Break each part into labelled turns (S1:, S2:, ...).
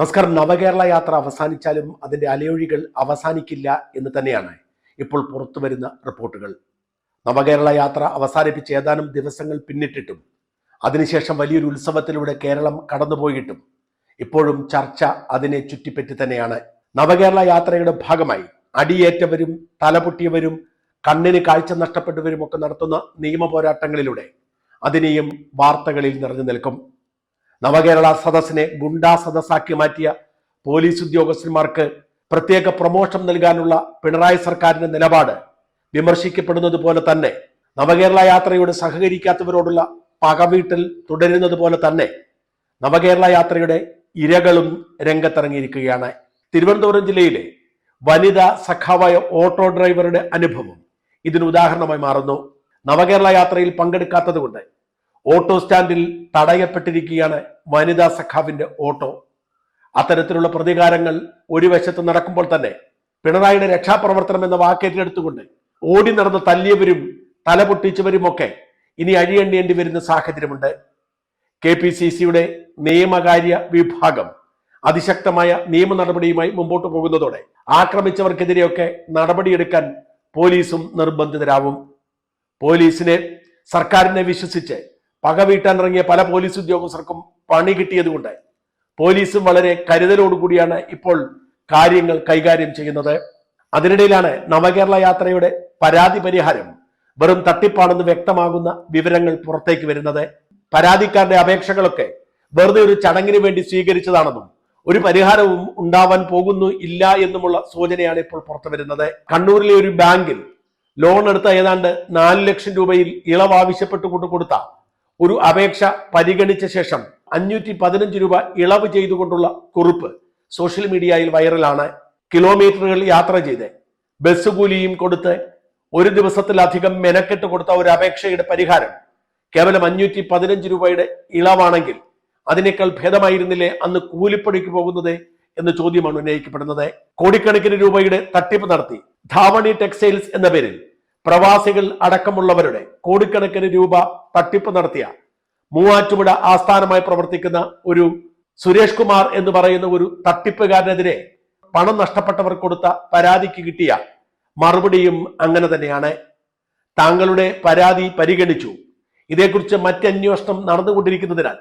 S1: നമസ്കാരം. നവകേരള യാത്ര അവസാനിച്ചാലും അതിന്റെ അലയൊഴികൾ അവസാനിക്കില്ല എന്ന് തന്നെയാണ് ഇപ്പോൾ പുറത്തു വരുന്ന റിപ്പോർട്ടുകൾ. നവകേരള യാത്ര അവസാനിപ്പിച്ച് ഏതാനും ദിവസങ്ങൾ പിന്നിട്ടിട്ടും അതിനുശേഷം വലിയൊരു ഉത്സവത്തിലൂടെ കേരളം കടന്നുപോയിട്ടും ഇപ്പോഴും ചർച്ച അതിനെ ചുറ്റിപ്പറ്റി തന്നെയാണ്. നവകേരള യാത്രയുടെ ഭാഗമായി അടിയേറ്റവരും തലപൊട്ടിയവരും കണ്ണിന് കാഴ്ച നഷ്ടപ്പെട്ടവരും ഒക്കെ നടത്തുന്ന നിയമ പോരാട്ടങ്ങളിലൂടെ അതിനെയും വാർത്തകളിൽ നിറഞ്ഞു നിൽക്കും. നവകേരള സദസ്സിനെ ഗുണ്ടാ സദസ്സാക്കി മാറ്റിയ പോലീസ് ഉദ്യോഗസ്ഥന്മാർക്ക് പ്രത്യേക പ്രമോഷൻ നൽകാനുള്ള പിണറായി സർക്കാരിന്റെ നിലപാട് വിമർശിക്കപ്പെടുന്നത് പോലെ തന്നെ നവകേരള യാത്രയോട് സഹകരിക്കാത്തവരോടുള്ള പകവീട്ടൽ തുടരുന്നത് പോലെ തന്നെ നവകേരള യാത്രയുടെ ഇരകളും രംഗത്തിറങ്ങിയിരിക്കുകയാണ്. തിരുവനന്തപുരം ജില്ലയിലെ വനിതാ സഖാവായ ഓട്ടോ ഡ്രൈവറുടെ അനുഭവം ഇതിന് ഉദാഹരണമായി മാറുന്നു. നവകേരള യാത്രയിൽ പങ്കെടുക്കാത്തത് ഓട്ടോ സ്റ്റാൻഡിൽ തടയപ്പെട്ടിരിക്കുകയാണ് വനിതാ സഖാവിന്റെ ഓട്ടോ. അത്തരത്തിലുള്ള പ്രതികാരങ്ങൾ ഒരു വശത്ത് നടക്കുമ്പോൾ തന്നെ പിണറായിയുടെ രക്ഷാപ്രവർത്തനം എന്ന വാക്കേറ്റെടുത്തുകൊണ്ട് ഓടി നടന്ന് തല്ലിയവരും തല പൊട്ടിച്ചവരുമൊക്കെ ഇനി അഴിയണ്ടേണ്ടി വരുന്ന സാഹചര്യമുണ്ട്. കെ പി സി സിയുടെ നിയമകാര്യ വിഭാഗം അതിശക്തമായ നിയമ നടപടിയുമായി മുമ്പോട്ട് പോകുന്നതോടെ ആക്രമിച്ചവർക്കെതിരെയൊക്കെ നടപടിയെടുക്കാൻ പോലീസും നിർബന്ധിതരാവും. പോലീസിനെ സർക്കാരിനെ വിശ്വസിച്ച് പകവീട്ടാനിറങ്ങിയ പല പോലീസ് ഉദ്യോഗസ്ഥർക്കും പണി കിട്ടിയതുകൊണ്ട് പോലീസും വളരെ കരുതലോടുകൂടിയാണ് ഇപ്പോൾ കാര്യങ്ങൾ കൈകാര്യം ചെയ്യുന്നത്. അതിനിടയിലാണ് നവകേരള യാത്രയുടെ പരാതി പരിഹാരം വെറും തട്ടിപ്പാണെന്ന് വ്യക്തമാകുന്ന വിവരങ്ങൾ പുറത്തേക്ക് വരുന്നത്. പരാതിക്കാരുടെ അപേക്ഷകളൊക്കെ വെറുതെ ഒരു ചടങ്ങിന് വേണ്ടി സ്വീകരിച്ചതാണെന്നും ഒരു പരിഹാരവും ഉണ്ടാവാൻ പോകുന്നു ഇല്ല എന്നുമുള്ള സൂചനയാണ് ഇപ്പോൾ പുറത്തു വരുന്നത്. കണ്ണൂരിലെ ഒരു ബാങ്കിൽ ലോൺ എടുത്ത ഏതാണ്ട് നാല് ലക്ഷം രൂപയിൽ ഇളവ് ആവശ്യപ്പെട്ടുകൊണ്ട് കൊടുത്ത ഒരു അപേക്ഷ പരിഗണിച്ച ശേഷം അഞ്ഞൂറ്റി പതിനഞ്ച് രൂപ ഇളവ് ചെയ്തുകൊണ്ടുള്ള കുറിപ്പ് സോഷ്യൽ മീഡിയയിൽ വൈറലാണ് കിലോമീറ്ററുകൾ യാത്ര ചെയ്ത്. ബസ് കൂലിയും കൊടുത്ത് ഒരു ദിവസത്തിലധികം മെനക്കെട്ട് കൊടുത്ത ഒരു അപേക്ഷയുടെ പരിഹാരം കേവലം അഞ്ഞൂറ്റി പതിനഞ്ച് രൂപയുടെ ഇളവാണെങ്കിൽ അതിനേക്കാൾ ഭേദമായിരുന്നില്ലേ അന്ന് കൂലിപ്പണിക്ക് പോകുന്നത് എന്ന ചോദ്യമാണ് ഉന്നയിക്കപ്പെടുന്നത്. കോടിക്കണക്കിന് രൂപയുടെ തട്ടിപ്പ് നടത്തി. ധാവണി ടെക്സ്റ്റൈൽസ് എന്ന പേരിൽ പ്രവാസികൾ അടക്കമുള്ളവരുടെ കോടിക്കണക്കിന് രൂപ തട്ടിപ്പ് നടത്തിയ മൂവാറ്റുപുഴ ആസ്ഥാനമായി പ്രവർത്തിക്കുന്ന ഒരു സുരേഷ് കുമാർ എന്ന് പറയുന്ന ഒരു തട്ടിപ്പുകാരനെതിരെ പണം നഷ്ടപ്പെട്ടവർ കൊടുത്ത പരാതിക്ക് കിട്ടിയ മറുപടിയും അങ്ങനെ തന്നെയാണ്. താങ്കളുടെ പരാതി പരിഗണിച്ചു. ഇതേക്കുറിച്ച് മറ്റന്വേഷണം നടന്നുകൊണ്ടിരിക്കുന്നതിനാൽ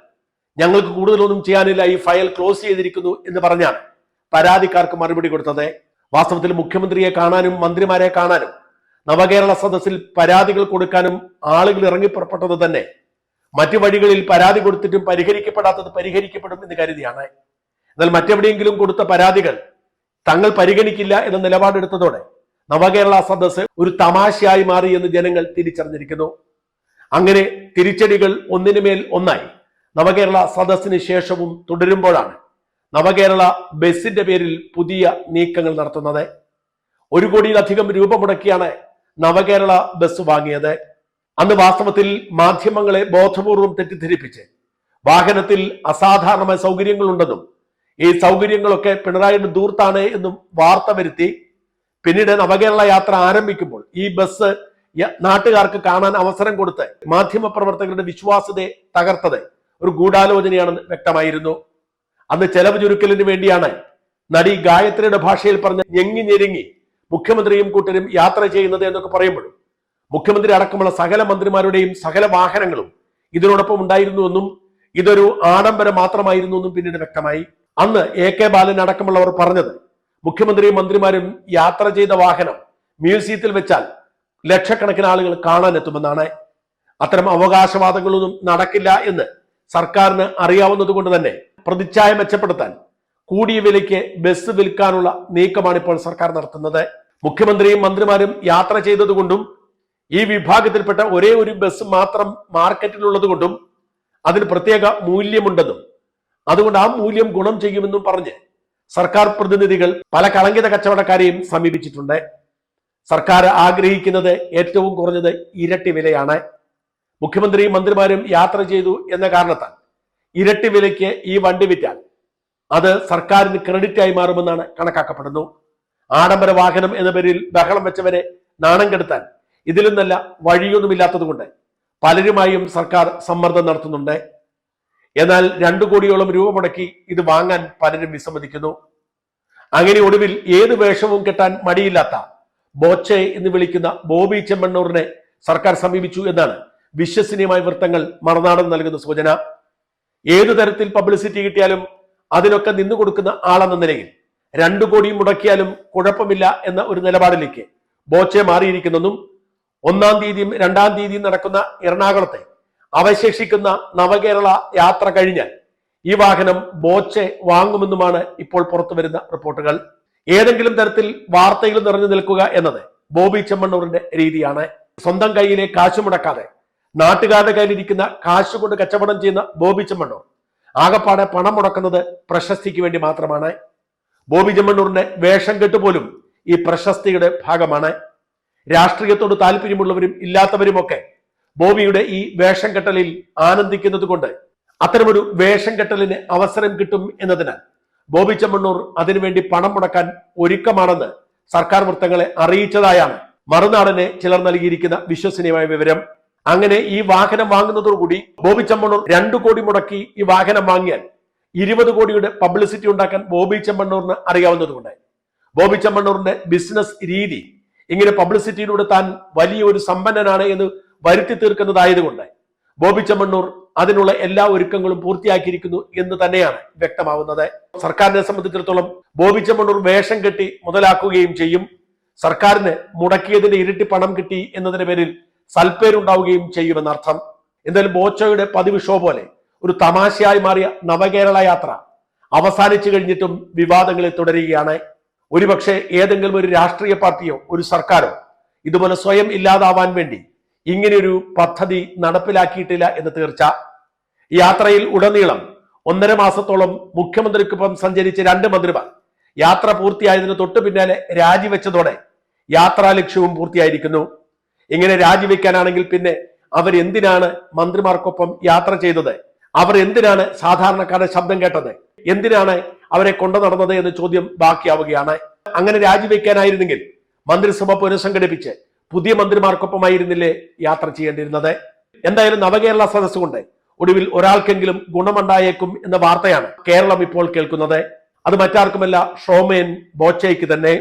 S1: ഞങ്ങൾക്ക് കൂടുതലൊന്നും ചെയ്യാനില്ല. ഈ ഫയൽ ക്ലോസ് ചെയ്തിരിക്കുന്നു എന്ന് പറഞ്ഞാണ് പരാതിക്കാർക്ക് മറുപടി കൊടുത്തത്. വാസ്തവത്തിൽ മുഖ്യമന്ത്രിയെ കാണാനും മന്ത്രിമാരെ കാണാനും നവകേരള സദസ്സിൽ പരാതികൾ കൊടുക്കാനും ആളുകൾ ഇറങ്ങി പുറപ്പെട്ടത് തന്നെ. മറ്റു വഴികളിൽ പരാതി കൊടുത്തിട്ടും പരിഹരിക്കപ്പെടാത്തത് പരിഹരിക്കപ്പെടും എന്ന് കരുതിയാണ്. എന്നാൽ മറ്റെവിടെയെങ്കിലും കൊടുത്ത പരാതികൾ തങ്ങൾ പരിഗണിക്കില്ല എന്ന നിലപാടെടുത്തതോടെ നവകേരള സദസ്സ് ഒരു തമാശയായി മാറി എന്ന് ജനങ്ങൾ തിരിച്ചറിഞ്ഞിരിക്കുന്നു. അങ്ങനെ തിരിച്ചടികൾ ഒന്നിനുമേൽ ഒന്നായി നവകേരള സദസ്സിന് ശേഷവും തുടരുമ്പോഴാണ് നവകേരള ബസിന്റെ പേരിൽ പുതിയ നീക്കങ്ങൾ നടത്തുന്നത്. ഒരു കോടിയിലധികം രൂപ മുടക്കിയാണ് നവകേരള ബസ് വാങ്ങിയത്. അന്ന് വാസ്തവത്തിൽ മാധ്യമങ്ങളെ ബോധപൂർവം തെറ്റിദ്ധരിപ്പിച്ച് വാഹനത്തിൽ അസാധാരണമായ സൗകര്യങ്ങളുണ്ടെന്നും ഈ സൗകര്യങ്ങളൊക്കെ പിണറായിയുടെ ദൂർത്താണ് എന്നും വാർത്ത വരുത്തി പിന്നീട് നവകേരള യാത്ര ആരംഭിക്കുമ്പോൾ ഈ ബസ് നാട്ടുകാർക്ക് കാണാൻ അവസരം കൊടുത്ത് മാധ്യമ പ്രവർത്തകരുടെ വിശ്വാസ്യതയെ തകർത്തത് ഒരു ഗൂഢാലോചനയാണെന്ന് വ്യക്തമായിരുന്നു. അന്ന് ചെലവ് ചുരുക്കലിന് വേണ്ടിയാണ് നടി ഗായത്രിയുടെ ഭാഷയിൽ പറഞ്ഞ ഞെങ്ങി ഞെരുങ്ങി മുഖ്യമന്ത്രിയും കൂട്ടരും യാത്ര ചെയ്യുന്നത് എന്നൊക്കെ പറയുമ്പോഴും മുഖ്യമന്ത്രി അടക്കമുള്ള സകല മന്ത്രിമാരുടെയും സകല വാഹനങ്ങളും ഇതിനോടൊപ്പം ഉണ്ടായിരുന്നുവെന്നും ഇതൊരു ആഡംബരം മാത്രമായിരുന്നു എന്നും പിന്നീട് വ്യക്തമായി. അന്ന് എ കെ ബാലൻ അടക്കമുള്ളവർ പറഞ്ഞത് മുഖ്യമന്ത്രിയും മന്ത്രിമാരും യാത്ര ചെയ്ത വാഹനം മ്യൂസിയത്തിൽ വെച്ചാൽ ലക്ഷക്കണക്കിന് ആളുകൾ കാണാനെത്തുമെന്നാണ്. അത്തരം അവകാശവാദങ്ങളൊന്നും നടക്കില്ല എന്ന് സർക്കാരിന് അറിയാവുന്നത് കൊണ്ട് തന്നെ പ്രതിച്ഛായ മെച്ചപ്പെടുത്താൻ കൂടിയ വിലയ്ക്ക് ബസ് വിൽക്കാനുള്ള നീക്കമാണ് ഇപ്പോൾ സർക്കാർ നടത്തുന്നത്. മുഖ്യമന്ത്രിയും മന്ത്രിമാരും യാത്ര ചെയ്തതുകൊണ്ടും ഈ വിഭാഗത്തിൽപ്പെട്ട ഒരേ ഒരു ബസ് മാത്രം മാർക്കറ്റിലുള്ളത് കൊണ്ടും അതിന് പ്രത്യേക മൂല്യമുണ്ടെന്നും അതുകൊണ്ട് ആ മൂല്യം ഗുണം ചെയ്യുമെന്നും പറഞ്ഞ് സർക്കാർ പ്രതിനിധികൾ പല കളങ്കിത കച്ചവടക്കാരെയും സമീപിച്ചിട്ടുണ്ട്. സർക്കാർ ആഗ്രഹിക്കുന്നത് ഏറ്റവും കുറഞ്ഞത് ഇരട്ടി വിലയാണ്. മുഖ്യമന്ത്രിയും മന്ത്രിമാരും യാത്ര ചെയ്തു എന്ന കാരണത്താൽ ഇരട്ടി വിലയ്ക്ക് ഈ വണ്ടി വിറ്റാൽ അത് സർക്കാരിന് ക്രെഡിറ്റ് ആയി മാറുമെന്നാണ് കണക്കാക്കപ്പെടുന്നു. ആഡംബര വാഹനം എന്ന പേരിൽ ബഹളം വെച്ചവരെ നാണം കെടുത്താൻ ഇതിലും നല്ല വഴിയൊന്നുമില്ലാത്തതുകൊണ്ട് പലരുമായും സർക്കാർ സമ്മർദ്ദം നടത്തുന്നുണ്ട്. എന്നാൽ രണ്ടു കോടിയോളം രൂപ മുടക്കി ഇത് വാങ്ങാൻ പലരും വിസമ്മതിക്കുന്നു. അങ്ങനെ ഒടുവിൽ ഏത് വേഷവും കെട്ടാൻ മടിയില്ലാത്ത ബോച്ചെ എന്ന് വിളിക്കുന്ന ബോബി ചെമ്മണ്ണൂറിനെ സർക്കാർ സമീപിച്ചു എന്നാണ് വിശ്വസനീയമായ വൃത്തങ്ങൾ മറുനാടൻ നൽകുന്ന സൂചന. ഏതു തരത്തിൽ പബ്ലിസിറ്റി കിട്ടിയാലും അതിനൊക്കെ നിന്നു കൊടുക്കുന്ന ആളെന്ന നിലയിൽ രണ്ടു കോടി മുടക്കിയാലും കുഴപ്പമില്ല എന്ന ഒരു നിലപാടിലേക്ക് ബോച്ചെ മാറിയിരിക്കുന്നതും ഒന്നാം തീയതിയും രണ്ടാം തീയതിയും നടക്കുന്ന എറണാകുളത്തെ അവശേഷിക്കുന്ന നവകേരള യാത്ര കഴിഞ്ഞാൽ ഈ വാഹനം ബോച്ചെ വാങ്ങുമെന്നുമാണ് ഇപ്പോൾ പുറത്തു വരുന്ന റിപ്പോർട്ടുകൾ. ഏതെങ്കിലും തരത്തിൽ വാർത്തയിൽ നിറഞ്ഞു നിൽക്കുക എന്നത് ബോബി ചെമ്മണ്ണൂറിന്റെ രീതിയാണ്. സ്വന്തം കയ്യിലെ കാശ് മുടക്കാതെ നാട്ടുകാരുടെ കയ്യിലിരിക്കുന്ന കാശ് കൊണ്ട് കച്ചവടം ചെയ്യുന്ന ബോബി ചെമ്മണ്ണൂർ ആകപ്പാടെ പണം മുടക്കുന്നത് പ്രശസ്തിക്ക് വേണ്ടി മാത്രമാണ്. ബോബി ജമ്മണ്ണൂറിന്റെ വേഷം കെട്ടുപോലും ഈ പ്രശസ്തിയുടെ ഭാഗമാണ്. രാഷ്ട്രീയത്തോട് താല്പര്യമുള്ളവരും ഇല്ലാത്തവരുമൊക്കെ ബോബിയുടെ ഈ വേഷം കെട്ടലിൽ ആനന്ദിക്കുന്നത് കൊണ്ട് അത്തരമൊരു വേഷം കെട്ടലിന് അവസരം കിട്ടും എന്നതിനാൽ ബോബി ചെമ്മണ്ണൂർ അതിനുവേണ്ടി പണം മുടക്കാൻ ഒരുക്കമാണെന്ന് സർക്കാർ വൃത്തങ്ങളെ അറിയിച്ചതായാണ് മറുനാടനെ ചിലർ നൽകിയിരിക്കുന്ന വിശ്വസനീയമായ വിവരം. അങ്ങനെ ഈ വാഹനം വാങ്ങുന്നതോടുകൂടി ബോബി ചെമ്മണ്ണൂർ രണ്ടു കോടി മുടക്കി ഈ വാഹനം വാങ്ങിയാൽ ഇരുപത് കോടിയുടെ പബ്ലിസിറ്റി ഉണ്ടാക്കാൻ ബോബി ചെമ്മണ്ണൂറിന് അറിയാവുന്നതുകൊണ്ട് ബോബി ചെമ്മണ്ണൂറിന്റെ ബിസിനസ് രീതി ഇങ്ങനെ പബ്ലിസിറ്റിയിലൂടെ താൻ വലിയൊരു സമ്പന്നനാണ് എന്ന് വരുത്തി തീർക്കുന്നതായതുകൊണ്ട് ബോബി ചെമ്മണ്ണൂർ അതിനുള്ള എല്ലാ ഒരുക്കങ്ങളും പൂർത്തിയാക്കിയിരിക്കുന്നു എന്ന് തന്നെയാണ് വ്യക്തമാവുന്നത്. സർക്കാരിനെ സംബന്ധിച്ചിടത്തോളം ബോബി ചെമ്മണ്ണൂർ വേഷം കെട്ടി മുതലാക്കുകയും ചെയ്യും. സർക്കാരിന് മുടക്കിയതിന്റെ ഇരട്ടി പണം കിട്ടി എന്നതിന്റെ പേരിൽ സൽപ്പേരുണ്ടാവുകയും ചെയ്യുമെന്നർത്ഥം. എന്തായാലും ബോച്ചോയുടെ പതിവ് ഷോ പോലെ ഒരു തമാശയായി മാറിയ നവകേരള യാത്ര അവസാനിച്ചു കഴിഞ്ഞിട്ടും വിവാദങ്ങളിൽ തുടരുകയാണ്. ഒരുപക്ഷെ ഏതെങ്കിലും ഒരു രാഷ്ട്രീയ പാർട്ടിയോ ഒരു സർക്കാരോ ഇതുപോലെ സ്വയം ഇല്ലാതാവാൻ വേണ്ടി ഇങ്ങനെയൊരു പദ്ധതി നടപ്പിലാക്കിയിട്ടില്ല എന്ന് തീർച്ച. യാത്രയിൽ ഉടനീളം ഒന്നര മാസത്തോളം മുഖ്യമന്ത്രിക്കൊപ്പം സഞ്ചരിച്ച രണ്ട് മന്ത്രിമാർ യാത്ര പൂർത്തിയായതിന് തൊട്ടു പിന്നാലെ രാജിവെച്ചതോടെ യാത്രാ ലക്ഷ്യവും പൂർത്തിയായിരിക്കുന്നു. ഇങ്ങനെ രാജിവെക്കാനാണെങ്കിൽ പിന്നെ അവർ എന്തിനാണ് മന്ത്രിമാർക്കൊപ്പം യാത്ര ചെയ്തത്? അവർ എന്തിനാണ് സാധാരണക്കാരുടെ ശബ്ദം കേട്ടത്? എന്തിനാണ് അവരെ കൊണ്ടു നടന്നത് എന്ന ചോദ്യം ബാക്കിയാവുകയാണ്. അങ്ങനെ രാജിവെക്കാനായിരുന്നെങ്കിൽ മന്ത്രിസഭ പുനഃസംഘടിപ്പിച്ച് പുതിയ മന്ത്രിമാർക്കൊപ്പമായിരുന്നില്ലേ യാത്ര ചെയ്യേണ്ടിയിരുന്നത്? എന്തായാലും നവകേരള സദസ് കൊണ്ട് ഒടുവിൽ ഒരാൾക്കെങ്കിലും ഗുണമുണ്ടായേക്കും എന്ന വാർത്തയാണ് കേരളം ഇപ്പോൾ കേൾക്കുന്നത്. അത് മറ്റാർക്കുമല്ല ഷോമേൻ ബോച്ചയ്ക്ക് തന്നെ.